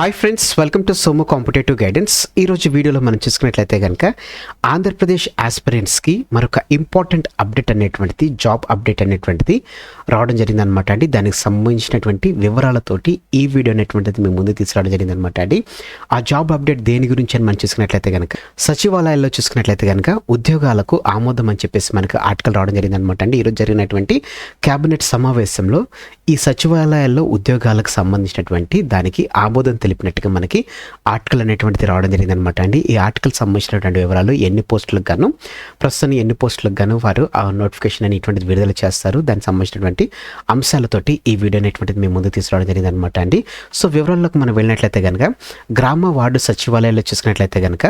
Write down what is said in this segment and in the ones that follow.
Hi friends welcome to Somo competitive guidance ఈరోజు వీడియోలో మనం చూసుకున్నట్లయితే కనుక ఆంధ్రప్రదేశ్ ఆస్పిరెంట్స్కి మరొక ఇంపార్టెంట్ అప్డేట్ అనేటువంటిది జాబ్ అప్డేట్ అనేటువంటిది రావడం జరిగింది అనమాట అండి. దానికి సంబంధించినటువంటి వివరాలతోటి ఈ వీడియో అనేటువంటిది మేము ముందు తీసుకురావడం జరిగింది అనమాట అండి. ఆ జాబ్ అప్డేట్ దేని గురించి అని మనం చూసుకున్నట్లయితే కనుక సచివాలయాల్లో చూసుకున్నట్లయితే కనుక ఉద్యోగాలకు ఆమోదం అని చెప్పేసి మనకు ఆర్టికల్ రావడం జరిగింది అనమాట అండి. ఈరోజు జరిగినటువంటి కేబినెట్ సమావేశంలో ఈ సచివాలయాల్లో ఉద్యోగాలకు సంబంధించినటువంటి దానికి ఆమోదం తెలిపినట్టుగా మనకి ఆర్టికల్ అనేటువంటిది రావడం జరిగింది అనమాట అండి. ఈ ఆర్టికల్ సంబంధించినటువంటి వివరాలు ఎన్ని పోస్టులకు గాను ప్రస్తుతం ఎన్ని పోస్టులకు గాను వారు ఆ నోటిఫికేషన్ అనేటువంటిది విడుదల చేస్తారు. దానికి సంబంధించినటువంటి అంశాలతోటి ఈ వీడియో అనేటువంటిది మేము ముందుకు తీసుకురావడం జరిగింది అనమాట అండి. సో వివరాల్లోకి మనం వెళ్ళినట్లయితే కనుక గ్రామ వార్డు సచివాలయాల్లో చూసుకున్నట్లయితే కనుక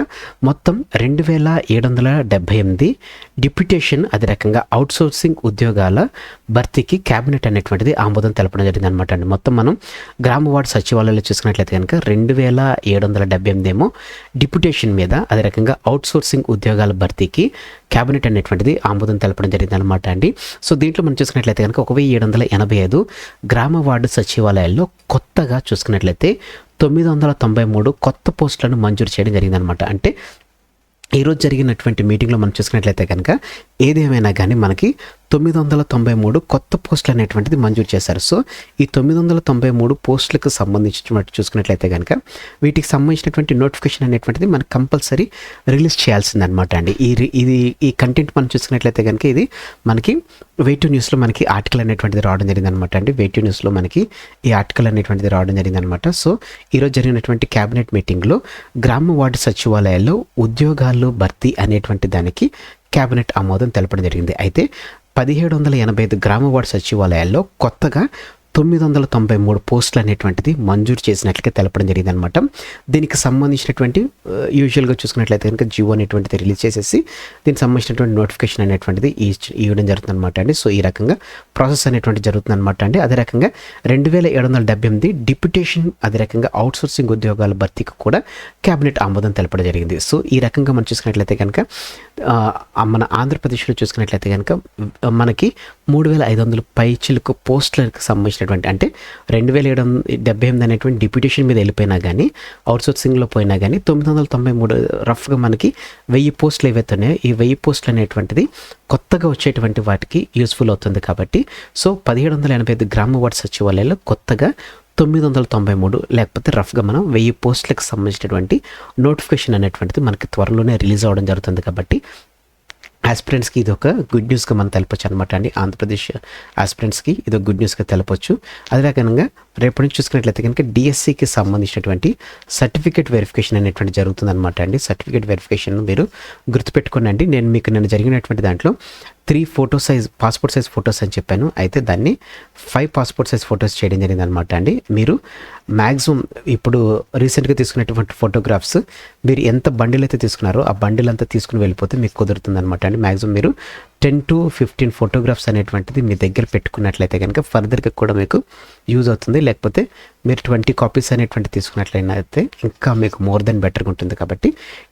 మొత్తం రెండు వేల ఏడు వందల డెబ్బై ఎనిమిది డిప్యూటేషన్ అదే రకంగా అవుట్సోర్సింగ్ ఉద్యోగాల భర్తీకి క్యాబినెట్ అనేటువంటిది ఆమోదం తెలపడం జరిగింది అనమాట అండి. మొత్తం మనం గ్రామ వార్డు సచివాలయాల్లో చూసుకున్నట్లయితే కనుక రెండు వేల ఏడు వందల డెబ్బై ఎనిమిది ఏమో డిప్యూటేషన్ మీద అదే రకంగా అవుట్సోర్సింగ్ ఉద్యోగాల భర్తీకి క్యాబినెట్ అనేటువంటిది ఆమోదం తెలపడం జరిగింది అనమాట అండి. సో దీంట్లో మనం చూసుకున్నట్లయితే కనుక ఒక వెయ్యి ఏడు వందల ఎనభై ఐదు గ్రామ వార్డు సచివాలయాల్లో కొత్తగా చూసుకున్నట్లయితే తొమ్మిది వందల తొంభై మూడు కొత్త పోస్టులను మంజూరు చేయడం జరిగిందనమాట అంటే ఈరోజు జరిగినటువంటి మీటింగ్లో మనం చూసుకున్నట్లయితే కనుక ఏదేమైనా కానీ మనకి తొమ్మిది వందల తొంభై మూడు కొత్త పోస్టులు అనేటువంటిది మంజూరు చేశారు. సో ఈ తొమ్మిది వందల తొంభై మూడు పోస్టులకు సంబంధించినటువంటి చూసుకున్నట్లయితే కనుక వీటికి సంబంధించినటువంటి నోటిఫికేషన్ అనేటువంటిది మనం కంపల్సరీ రిలీజ్ చేయాల్సిందనమాట అండి. ఈ రి- ఇది ఈ కంటెంట్ మనం చూసుకున్నట్లయితే కనుక ఇది మనకి వెయిట్ న్యూస్లో మనకి ఆర్టికల్ అనేటువంటిది రావడం జరిగింది అనమాట అండి. వెయిట్ న్యూస్లో మనకి ఈ ఆర్టికల్ అనేటువంటిది రావడం జరిగింది అనమాట సో ఈరోజు జరిగినటువంటి క్యాబినెట్ మీటింగ్లో గ్రామ వార్డు సచివాలయాల్లో ఉద్యోగాల్లో భర్తీ అనేటువంటి దానికి క్యాబినెట్ ఆమోదం తెలపడం జరిగింది. అయితే పదిహేడు వందల ఎనభై ఐదు గ్రామ సచివాలయాల్లో కొత్తగా తొమ్మిది వందల తొంభై మూడు పోస్టులు అనేటువంటిది మంజూరు చేసినట్లుగా తెలపడం జరిగింది అనమాట దీనికి సంబంధించినటువంటి యూజువల్గా చూసుకున్నట్లయితే కనుక జియో అనేటువంటిది రిలీజ్ చేసేసి దీనికి సంబంధించినటువంటి నోటిఫికేషన్ అనేటువంటిది ఇవ్వడం జరుగుతుంది అనమాట అండి. సో ఈ రకంగా ప్రాసెస్ అనేటువంటి జరుగుతుంది అనమాట అండి. అదే రకంగా రెండు వేల ఏడు వందల డెబ్బై ఎనిమిది డిప్యుటేషన్ అదే రకంగా అవుట్సోర్సింగ్ ఉద్యోగాల భర్తీకి కూడా క్యాబినెట్ ఆమోదం తెలపడం జరిగింది. సో ఈ రకంగా మనం చూసుకున్నట్లయితే కనుక మన ఆంధ్రప్రదేశ్లో చూసుకున్నట్లయితే కనుక మనకి మూడు వేల ఐదు వందల పైచిలకు పోస్టులకు సంబంధించినటువంటి అంటే రెండు వేల ఏడు డెబ్బై ఎనిమిది అనేటువంటి డిప్యూటేషన్ మీద వెళ్ళిపోయినా కానీ అవుట్సోర్సింగ్లో పోయినా కానీ తొమ్మిది వందల తొంభై మూడు రఫ్గా మనకి వెయ్యి పోస్టులు ఏవైతే ఉన్నాయో ఈ వెయ్యి పోస్టులు అనేటువంటిది కొత్తగా వచ్చేటువంటి వాటికి యూస్ఫుల్ అవుతుంది కాబట్టి సో పదిహేడు వందల ఎనభై ఐదు గ్రామ వార్డు సచివాలయాల్లో కొత్తగా తొమ్మిది వందల తొంభై మూడు లేకపోతే రఫ్గా మనం వెయ్యి పోస్టులకు సంబంధించినటువంటి నోటిఫికేషన్ అనేటువంటిది మనకి త్వరలోనే రిలీజ్ అవ్వడం జరుగుతుంది కాబట్టి ఆస్పిరెంట్స్కి ఇది ఒక గుడ్ న్యూస్గా మనం తెలపచ్చు అనమాట అండి. ఆంధ్రప్రదేశ్ ఆస్పిరెంట్స్కి ఇది ఒక గుడ్ న్యూస్గా తెలపచ్చు. అదే రకంగా రేపటి నుంచి చూసుకున్నట్లయితే కనుక డిఎస్సికి సంబంధించినటువంటి సర్టిఫికేట్ వెరిఫికేషన్ అనేటువంటి జరుగుతుంది అనమాట అండి సర్టిఫికేట్ వెరిఫికేషన్ మీరు గుర్తుపెట్టుకోనండి. నేను మీకు నేను జరిగినటువంటి దాంట్లో three photo size passport size photos అని చెప్పాను. అయితే దాన్ని ఫైవ్ పాస్పోర్ట్ సైజ్ ఫొటోస్ చేయడం జరిగింది అనమాట అండి. మీరు మ్యాక్సిమం ఇప్పుడు రీసెంట్గా తీసుకున్నటువంటి ఫోటోగ్రాఫ్స్ మీరు ఎంత బండిల్ అయితే తీసుకున్నారో ఆ బండిల్ అంతా తీసుకుని వెళ్ళిపోతే మీకు కుదురుతుంది అనమాట అండి. మ్యాక్సిమం మీరు టెన్ టు ఫిఫ్టీన్ ఫోటోగ్రాఫ్స్ అనేటువంటిది మీ దగ్గర పెట్టుకున్నట్లయితే కనుక ఫర్దర్గా కూడా మీకు యూజ్ అవుతుంది. లేకపోతే మీరు ట్వంటీ కాపీస్ అనేటువంటి తీసుకున్నట్లయితే ఇంకా మీకు మోర్ దెన్ బెటర్గా ఉంటుంది కాబట్టి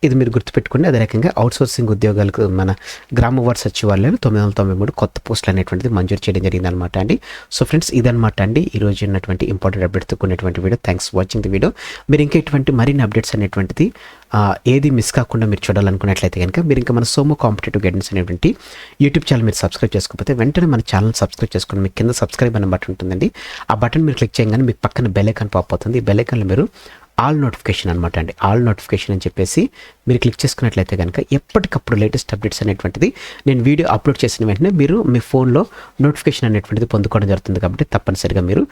ఇది మీరు గుర్తుపెట్టుకోండి. అదే రకంగా అవుట్సోర్సింగ్ ఉద్యోగాలకు మన గ్రామ వార్డ్ సచివాలయంలో తొమ్మిది వందల తొంభై మూడు కొత్త పోస్టులు అనేటువంటిది మంజూరు చేయడం జరిగింది అనమాట అండి. సో ఫ్రెండ్స్ ఇదనమాట అండి ఈ ఉన్నటువంటి ఇంపార్టెంట్ అప్డేట్స్ ఉన్నటువంటి video. Thanks watching the video మీరు ఇంకా ఇటువంటి మరిన్ని అప్డేట్స్ అనేటువంటిది ఏది మిస్ కాకుండా మీరు చూడాలనుకున్నట్లయితే కనుక మీరు ఇంకా మన సోమో కాంపిటేటివ్ గైడెన్స్ అనేటువంటి యూట్యూబ్ ఛానల్ మీరు సబ్స్క్రైబ్ చేసుకోకపోతే వెంటనే మన ఛానల్ సబ్స్క్రైబ్ చేసుకోండి మీకు కింద సబ్స్క్రైబ్ అనే బటన్ ఉంటుందండి. ఆ బటన్ మీరు క్లిక్ చేయగానే మీకు పక్కన బెల్ ఐకాన్ పాప్ అవుతుంది. ఈ బెల్ ఐకాన్లో మీరు ఆల్ నోటిఫికేషన్ అనమాట అండి. ఆల్ నోటిఫికేషన్ అని చెప్పేసి మీరు క్లిక్ చేసుకున్నట్లయితే కనుక ఎప్పటికప్పుడు లేటెస్ట్ అప్డేట్స్ అనేటువంటిది నేను వీడియో అప్లోడ్ చేసిన వెంటనే మీరు మీ ఫోన్లో నోటిఫికేషన్ అనేటువంటిది పొందుకోవడం జరుగుతుంది కాబట్టి తప్పనిసరిగా మీరు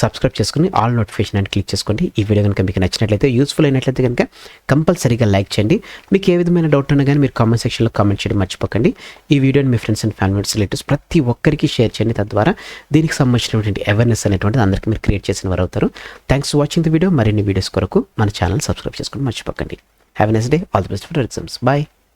సబ్స్క్రైబ్ చేసుకుని ఆల్ నోటిఫికేషన్ అని క్లిక్ చేసుకోండి. ఈ వీడియో కనుక మీకు నచ్చినట్లయితే యూస్ఫుల్ అయినట్లయితే కనుక కంపల్సరీగా లైక్ చేయండి. మీకు ఏ విధమైన డౌట్ ఉన్నా కానీ మీరు కామెంట్ సెక్షన్లో కామెంట్ చేయడం మర్చిపోకండి. ఈ వీడియోని మీ ఫ్రెండ్స్ అండ్ ఫ్యామిలీ రిలేటివ్స్ ప్రతి ఒక్కరికి షేర్ చేయండి. తద్వారా దీనికి సంబంధించినటువంటి అవేర్నెస్ అనేటువంటిది అందరికీ మీరు క్రియేట్ చేసిన వారు అవుతారు. Thanks for watching the video మరిన్ని వీడియోస్ కొరకు మన ఛానల్ సబ్స్క్రైబ్ చేసుకుని మర్చిపోకండి. Have nice day all the best for exams bye